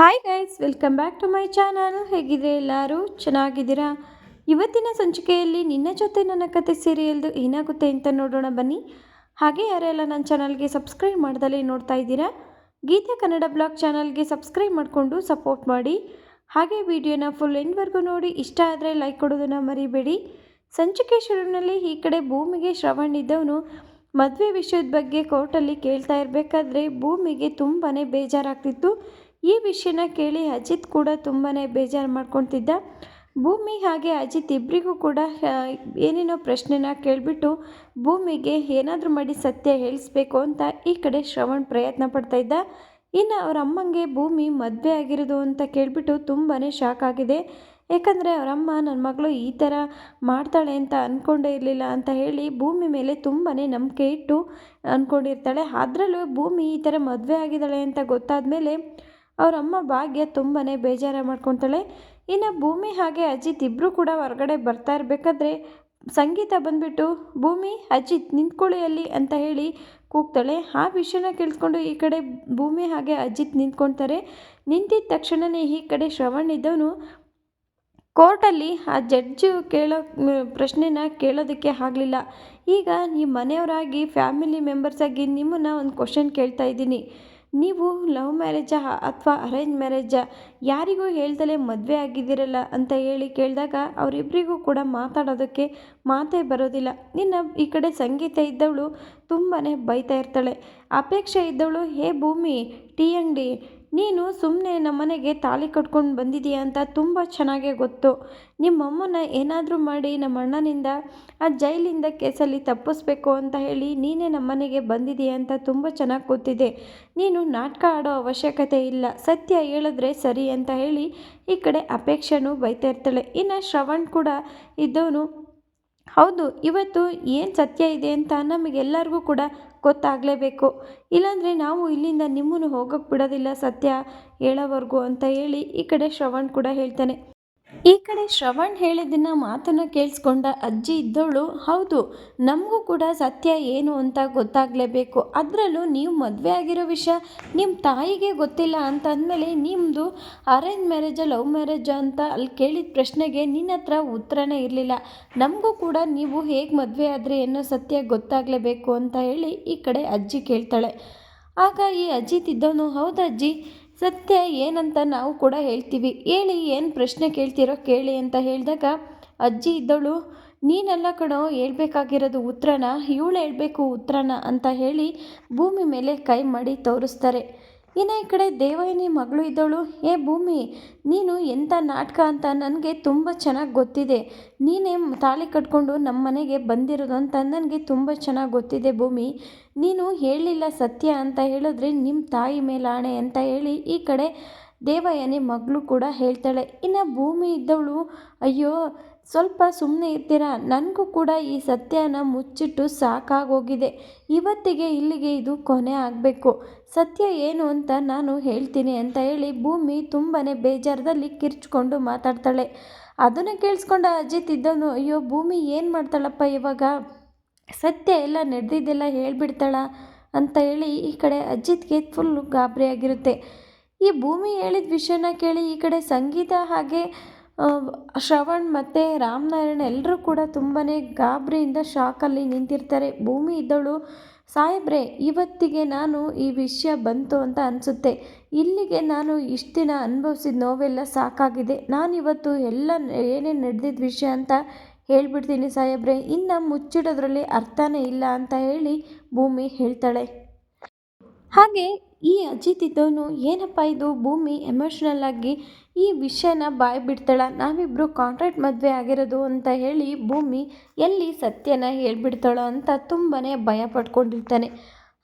Hi guys welcome back to my channel ಹೇಗಿದ್ರೆ ಎಲ್ಲರೂ? ಚೆನ್ನಾಗಿದ್ದೀರಾ? ಇವತ್ತಿನ ಸಂಚಿಕೆಯಲ್ಲಿ ನಿನ್ನ ಜೊತೆ ನನ್ನ ಕತೆ ಸೀರಿಯಲ್ದು ಏನಾಗುತ್ತೆ ಅಂತ ನೋಡೋಣ ಬನ್ನಿ. ಹಾಗೆ ಯಾರೆಲ್ಲ ನನ್ನ ಚಾನಲ್ಗೆ ಸಬ್ಸ್ಕ್ರೈಬ್ ಮಾಡ್ದಲೇ ನೋಡ್ತಾ ಇದ್ದೀರಾ, ಗೀತೆ ಕನ್ನಡ ಬ್ಲಾಗ್ ಚಾನಲ್ಗೆ ಸಬ್ಸ್ಕ್ರೈಬ್ ಮಾಡಿಕೊಂಡು ಸಪೋರ್ಟ್ ಮಾಡಿ. ಹಾಗೆ ವಿಡಿಯೋನ ಫುಲ್ ಎಂಡ್ವರೆಗೂ ನೋಡಿ, ಇಷ್ಟ ಆದರೆ ಲೈಕ್ ಕೊಡೋದನ್ನು ಮರಿಬೇಡಿ. ಸಂಚಿಕೆ ಶುರುವಿನಲ್ಲಿ ಈ ಕಡೆ ಭೂಮಿಗೆ ಶ್ರವಣ್ ಇದ್ದವನು ಮದುವೆ ವಿಷಯದ ಬಗ್ಗೆ ಕೋರ್ಟಲ್ಲಿ ಕೇಳ್ತಾ ಇರಬೇಕಾದ್ರೆ ಭೂಮಿಗೆ ತುಂಬಾ ಬೇಜಾರಾಗ್ತಿತ್ತು. ಈ ವಿಷಯನ ಕೇಳಿ ಅಜಿತ್ ಕೂಡ ತುಂಬಾ ಬೇಜಾರು ಮಾಡ್ಕೊತಿದ್ದ. ಭೂಮಿ ಹಾಗೆ ಅಜಿತ್ ಇಬ್ಬರಿಗೂ ಕೂಡ ಏನೇನೋ ಪ್ರಶ್ನೆನ ಕೇಳಿಬಿಟ್ಟು ಭೂಮಿಗೆ ಏನಾದರೂ ಮಾಡಿ ಸತ್ಯ ಹೇಳಿಸ್ಬೇಕು ಅಂತ ಈ ಕಡೆ ಶ್ರವಣ್ ಪ್ರಯತ್ನ ಪಡ್ತಾ ಇದ್ದ. ಇನ್ನು ಅವರ ಅಮ್ಮಂಗೆ ಭೂಮಿ ಮದುವೆ ಆಗಿರೋದು ಅಂತ ಕೇಳಿಬಿಟ್ಟು ತುಂಬಾ ಶಾಕ್ ಆಗಿದೆ. ಯಾಕಂದರೆ ಅವರಮ್ಮ ನನ್ನ ಮಗಳು ಈ ಥರ ಮಾಡ್ತಾಳೆ ಅಂತ ಅಂದ್ಕೊಂಡೇ ಇರಲಿಲ್ಲ ಅಂತ ಹೇಳಿ ಭೂಮಿ ಮೇಲೆ ತುಂಬಾ ನಂಬಿಕೆ ಇಟ್ಟು ಅಂದ್ಕೊಂಡಿರ್ತಾಳೆ ಅದರಲ್ಲೂ ಭೂಮಿ ಈ ಥರ ಮದುವೆ ಆಗಿದ್ದಾಳೆ ಅಂತ ಗೊತ್ತಾದ ಮೇಲೆ ಅವ್ರ ಅಮ್ಮ ಭಾಗ್ಯ ತುಂಬಾ ಬೇಜಾರು ಮಾಡ್ಕೊತಾಳೆ. ಇನ್ನು ಭೂಮಿ ಹಾಗೆ ಅಜಿತ್ ಇಬ್ಬರು ಕೂಡ ಹೊರಗಡೆ ಬರ್ತಾ ಇರಬೇಕಾದ್ರೆ ಸಂಗೀತ ಬಂದ್ಬಿಟ್ಟು, ಭೂಮಿ, ಅಜಿತ್ ನಿಂತ್ಕೊಳ್ಳಿ ಅಲ್ಲಿ ಅಂತ ಹೇಳಿ ಕೂಗ್ತಾಳೆ. ಆ ವಿಷಯನ ಕೇಳಿಸ್ಕೊಂಡು ಈ ಕಡೆ ಭೂಮಿ ಹಾಗೆ ಅಜಿತ್ ನಿಂತ್ಕೊಳ್ತಾರೆ ನಿಂತಿದ್ದ ತಕ್ಷಣವೇ ಈ ಕಡೆ ಶ್ರವಣ್ ಇದ್ದವನು. ಕೋರ್ಟಲ್ಲಿ ಆ ಜಡ್ಜು ಕೇಳೋ, ಪ್ರಶ್ನೆನ ಕೇಳೋದಕ್ಕೆ ಆಗಲಿಲ್ಲ. ಈಗ ನೀವು ಮನೆಯವರಾಗಿ, ಫ್ಯಾಮಿಲಿ ಮೆಂಬರ್ಸಾಗಿ ನಿಮ್ಮನ್ನು ಒಂದು ಕ್ವಶನ್ ಕೇಳ್ತಾ ಇದ್ದೀನಿ. ನೀವು ಲವ್ ಮ್ಯಾರೇಜಾ ಅಥವಾ ಅರೇಂಜ್ ಮ್ಯಾರೇಜಾ ಯಾರಿಗೂ ಹೇಳ್ದಲೇ ಮದುವೆ ಆಗಿದ್ದೀರಲ್ಲ ಅಂತ ಹೇಳಿ ಕೇಳಿದಾಗ ಅವರಿಬ್ಬರಿಗೂ ಕೂಡ ಮಾತಾಡೋದಕ್ಕೆ ಮಾತೇ ಬರೋದಿಲ್ಲ. ನಿನ್ನ ಈ ಕಡೆ ಸಂಗೀತ ಇದ್ದವಳು ತುಂಬಾ ಬೈತಾ ಇರ್ತಾಳೆ. ಅಪೇಕ್ಷೆ ಇದ್ದವಳು, ಹೇ ಭೂಮಿ ಟೀ ಅಂಗಡಿ ನೀನು ಸುಮ್ಮನೆ ನಮ್ಮನೆಗೆ ತಾಳಿ ಕಟ್ಕೊಂಡು ಬಂದಿದೀಯ ಅಂತ ತುಂಬ ಚೆನ್ನಾಗೇ ಗೊತ್ತು. ನಿಮ್ಮಮ್ಮನ ಏನಾದರೂ ಮಾಡಿ ನಮ್ಮ ಅಣ್ಣನಿಂದ ಆ ಜೈಲಿಂದ ಕೇಸಲ್ಲಿ ತಪ್ಪಿಸ್ಬೇಕು ಅಂತ ಹೇಳಿ ನೀನೇ ನಮ್ಮನೆಗೆ ಬಂದಿದೀಯ ಅಂತ ತುಂಬ ಚೆನ್ನಾಗಿ ಗೊತ್ತಿದೆ. ನೀನು ನಾಟಕ ಆಡೋ ಅವಶ್ಯಕತೆ ಇಲ್ಲ. ಸತ್ಯ ಹೇಳಿದ್ರೆ ಸರಿ ಅಂತ ಹೇಳಿ ಈ ಕಡೆ ಅಪೇಕ್ಷೆನೂ ಬೈತಾ ಇರ್ತಾಳೆ. ಇನ್ನು ಶ್ರವಣ್ ಕೂಡ ಇದ್ದವನು ಹೌದು, ಇವತ್ತು ಏನು ಸತ್ಯ ಇದೆ ಅಂತ ನಮಗೆಲ್ಲರಿಗೂ ಕೂಡ ಗೊತ್ತಾಗಲೇಬೇಕು. ಇಲ್ಲಾಂದರೆ ನಾವು ಇಲ್ಲಿಂದ ನಿಮ್ಮನ್ನು ಹೋಗೋಕ್ಕೆ ಬಿಡೋದಿಲ್ಲ ಸತ್ಯ ಹೇಳೋವರೆಗೂ ಅಂತ ಹೇಳಿ ಈ ಕಡೆ ಶ್ರವಣ್ ಕೂಡ ಹೇಳ್ತಾನೆ. ಈ ಕಡೆ ಶ್ರವಣ್ ಹೇಳಿದ್ದನ್ನ ಮಾತನ್ನು ಕೇಳಿಸ್ಕೊಂಡ ಅಜ್ಜಿ ಇದ್ದವಳು, ಹೌದು, ನಮಗೂ ಕೂಡ ಸತ್ಯ ಏನು ಅಂತ ಗೊತ್ತಾಗಲೇಬೇಕು. ಅದರಲ್ಲೂ ನೀವು ಮದುವೆ ಆಗಿರೋ ವಿಷಯ ನಿಮ್ಮ ತಾಯಿಗೆ ಗೊತ್ತಿಲ್ಲ ಅಂತ ಅಂದಮೇಲೆ ನಿಮ್ಮದು ಅರೇಂಜ್ ಮ್ಯಾರೇಜ, ಲವ್ ಮ್ಯಾರೇಜ ಅಂತ ಅಲ್ಲಿ ಕೇಳಿದ ಪ್ರಶ್ನೆಗೆ ನಿನ್ನ ಹತ್ರ ಉತ್ತರನೇ ಇರಲಿಲ್ಲ. ನಮಗೂ ಕೂಡ ನೀವು ಹೇಗೆ ಮದುವೆ ಆದರೆ ಏನೋ ಸತ್ಯ ಗೊತ್ತಾಗಲೇಬೇಕು ಅಂತ ಹೇಳಿ ಈ ಕಡೆ ಅಜ್ಜಿ ಕೇಳ್ತಾಳೆ. ಆಗ ಈ ಅಜ್ಜಿ ತಿದ್ದವನು ಹೌದಜ್ಜಿ ಸತ್ಯ ಏನಂತ ನಾವು ಕೂಡ ಹೇಳ್ತೀವಿ. ಹೇಳಿ, ಏನು ಪ್ರಶ್ನೆ ಕೇಳ್ತಿರೋ ಕೇಳಿ ಅಂತ ಹೇಳಿದಾಗ, ಅಜ್ಜಿ ಇದ್ದಳು, ನೀನೆಲ್ಲ ಕಣೋ, ಹೇಳ್ಬೇಕಾಗಿರೋದು ಉತ್ತರನ, ಇವಳು ಹೇಳಬೇಕು ಉತ್ತರನ ಅಂತ ಹೇಳಿ ಭೂಮಿ ಮೇಲೆ ಕೈ ಮಾಡಿ ತೋರಿಸ್ತಾರೆ. ಇನ್ನು ಈ ಕಡೆ ದೇವಯ್ಯನಿ ಮಗಳು ಇದ್ದವಳು ಏ ಭೂಮಿ, ನೀನು ಎಂಥ ನಾಟಕ ಅಂತ ನನಗೆ ತುಂಬ ಚೆನ್ನಾಗಿ ಗೊತ್ತಿದೆ. ನೀನೇ ತಾಳಿ ಕಟ್ಕೊಂಡು ನಮ್ಮ ಮನೆಗೆ ಬಂದಿರೋದು ಅಂತ ನನಗೆ ತುಂಬ ಚೆನ್ನಾಗಿ ಗೊತ್ತಿದೆ ಭೂಮಿ. ನೀನು ಹೇಳಲಿಲ್ಲ ಸತ್ಯ ಅಂತ ಹೇಳಿದ್ರೆ ನಿಮ್ಮ ತಾಯಿ ಮೇಲಾಣೆ ಅಂತ ಹೇಳಿ ಈ ಕಡೆ ದೇವಯ್ಯನಿ ಮಗಳು ಕೂಡ ಹೇಳ್ತಾಳೆ. ಇನ್ನು ಭೂಮಿ ಇದ್ದವಳು, ಅಯ್ಯೋ ಸ್ವಲ್ಪ ಸುಮ್ಮನೆ ಇರ್ತೀರಾ? ನನಗೂ ಕೂಡ ಈ ಸತ್ಯನ ಮುಚ್ಚಿಟ್ಟು ಸಾಕಾಗೋಗಿದೆ. ಇವತ್ತಿಗೆ ಇಲ್ಲಿಗೆ ಇದು ಕೊನೆ ಆಗಬೇಕು. ಸತ್ಯ ಏನು ಅಂತ ನಾನು ಹೇಳ್ತೀನಿ ಅಂತ ಹೇಳಿ ಭೂಮಿ ತುಂಬಾ ಬೇಜಾರದಲ್ಲಿ ಕಿರ್ಚ್ಕೊಂಡು ಮಾತಾಡ್ತಾಳೆ. ಅದನ್ನು ಕೇಳಿಸ್ಕೊಂಡ ಅಜಿತ್ ಇದ್ದವನು, ಅಯ್ಯೋ, ಭೂಮಿ ಏನು ಮಾಡ್ತಾಳಪ್ಪ ಇವಾಗ? ಸತ್ಯ ಎಲ್ಲ ನಡೆದಿದ್ದೆಲ್ಲ ಹೇಳ್ಬಿಡ್ತಾಳ ಅಂತ ಹೇಳಿ ಈ ಕಡೆ ಅಜಿತ್ಗೆ ಫುಲ್ಲು ಗಾಬರಿಯಾಗಿರುತ್ತೆ. ಈ ಭೂಮಿ ಹೇಳಿದ ವಿಷಯನ ಕೇಳಿ ಈ ಕಡೆ ಸಂಗೀತ ಹಾಗೆ ಶ್ರವಣ್ ಮತ್ತು ರಾಮನಾರಾಯಣ ಎಲ್ಲರೂ ಕೂಡ ತುಂಬಾ ಗಾಬರಿಯಿಂದ ಶಾಕಲ್ಲಿ ನಿಂತಿರ್ತಾರೆ. ಭೂಮಿ ಇದ್ದವಳು ಸಾಹೇಬ್ರೆ, ಇವತ್ತಿಗೆ ನಾನು ಈ ವಿಷಯ ಬಂತು ಅಂತ ಅನಿಸುತ್ತೆ. ಇಲ್ಲಿಗೆ ನಾನು ಇಷ್ಟು ದಿನ ಅನುಭವಿಸಿದ ನೋವೆಲ್ಲ ಸಾಕಾಗಿದೆ. ನಾನಿವತ್ತು ಎಲ್ಲ ಏನೇನು ನಡೆದಿದ್ದ ವಿಷಯ ಅಂತ ಹೇಳ್ಬಿಡ್ತೀನಿ ಸಾಹೇಬ್ರೆ. ಇನ್ನು ಮುಚ್ಚಿಡೋದ್ರಲ್ಲಿ ಅರ್ಥನೇ ಇಲ್ಲ ಅಂತ ಹೇಳಿ ಭೂಮಿ ಹೇಳ್ತಾಳೆ. ಹಾಗೆ ಈ ಅಜಿತ್ ಇದ್ದವನು, ಏನಪ್ಪ ಇದು? ಭೂಮಿ ಎಮೋಷ್ನಲ್ ಆಗಿ ಈ ವಿಷಯನ ಬಾಯಿ ಬಿಡ್ತಾಳ. ನಾವಿಬ್ಬರು ಕಾಂಟ್ರಾಕ್ಟ್ ಮದುವೆ ಆಗಿರೋದು ಅಂತ ಹೇಳಿ ಭೂಮಿ ಎಲ್ಲಿ ಸತ್ಯನ ಹೇಳ್ಬಿಡ್ತಾಳೋ ಅಂತ ತುಂಬಾ ಭಯ ಪಡ್ಕೊಂಡಿರ್ತಾನೆ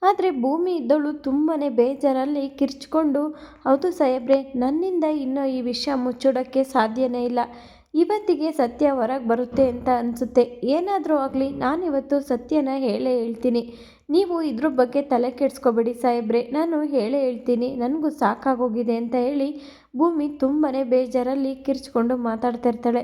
ಆದರೆ ಭೂಮಿ ಇದ್ದವಳು ತುಂಬಾ ಬೇಜಾರಲ್ಲಿ ಕಿರ್ಚ್ಕೊಂಡು, ಹೌದು ಸಾಹೇಬ್ರೆ, ನನ್ನಿಂದ ಇನ್ನೂ ಈ ವಿಷಯ ಮುಚ್ಚಿಡೋಕ್ಕೆ ಸಾಧ್ಯನೇ ಇಲ್ಲ. ಇವತ್ತಿಗೆ ಸತ್ಯ ಹೊರಗೆ ಬರುತ್ತೆ ಅಂತ ಅನಿಸುತ್ತೆ. ಏನಾದರೂ ಆಗಲಿ, ನಾನಿವತ್ತು ಸತ್ಯನ ಹೇಳೇ ಹೇಳ್ತೀನಿ. ನೀವು ಇದ್ರ ಬಗ್ಗೆ ತಲೆ ಕೆಡಿಸ್ಕೋಬೇಡಿ ಸಾಹೇಬ್ರೆ. ನಾನು ಹೇಳೇ ಹೇಳ್ತೀನಿ, ನನಗೂ ಸಾಕಾಗೋಗಿದೆ ಅಂತ ಹೇಳಿ ಭೂಮಿ ತುಂಬಾ ಬೇಜಾರಲ್ಲಿ ಕಿರ್ಚ್ಕೊಂಡು ಮಾತಾಡ್ತಾ ಇರ್ತಾಳೆ.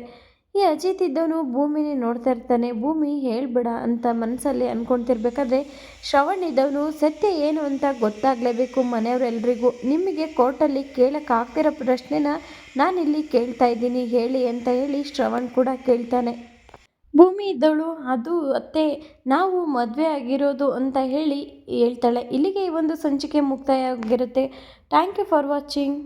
ಈ ಅಜಿತ್ ಇದ್ದವನು ಭೂಮಿನೇ ನೋಡ್ತಾ ಇರ್ತಾನೆ. ಭೂಮಿ ಹೇಳ್ಬೇಡ ಅಂತ ಮನಸ್ಸಲ್ಲಿ ಅಂದ್ಕೊಳ್ತಿರ್ಬೇಕಾದ್ರೆ ಶ್ರವಣ್ ಇದ್ದವನು ಸತ್ಯ ಏನು ಅಂತ ಗೊತ್ತಾಗಲೇಬೇಕು ಮನೆಯವರೆಲ್ಲರಿಗೂ ನಿಮಗೆ ಕೋರ್ಟಲ್ಲಿ ಕೇಳೋಕ್ಕಾಗ್ತಿರೋ ಪ್ರಶ್ನೆನ ನಾನಿಲ್ಲಿ ಕೇಳ್ತಾ ಇದ್ದೀನಿ. ಹೇಳಿ ಅಂತ ಹೇಳಿ ಶ್ರವಣ್ ಕೂಡ ಕೇಳ್ತಾನೆ. ಭೂಮಿ ಇದ್ದವಳು ಅದು ಅತ್ತೆ, ನಾವು ಮದುವೆ ಆಗಿರೋದು ಅಂತ ಹೇಳಿ ಹೇಳ್ತಾಳೆ. ಇಲ್ಲಿಗೆ ಈ ಒಂದು ಸಂಚಿಕೆ ಮುಕ್ತಾಯ ಆಗಿರುತ್ತೆ ಥ್ಯಾಂಕ್ ಯು ಫಾರ್ ವಾಚಿಂಗ್.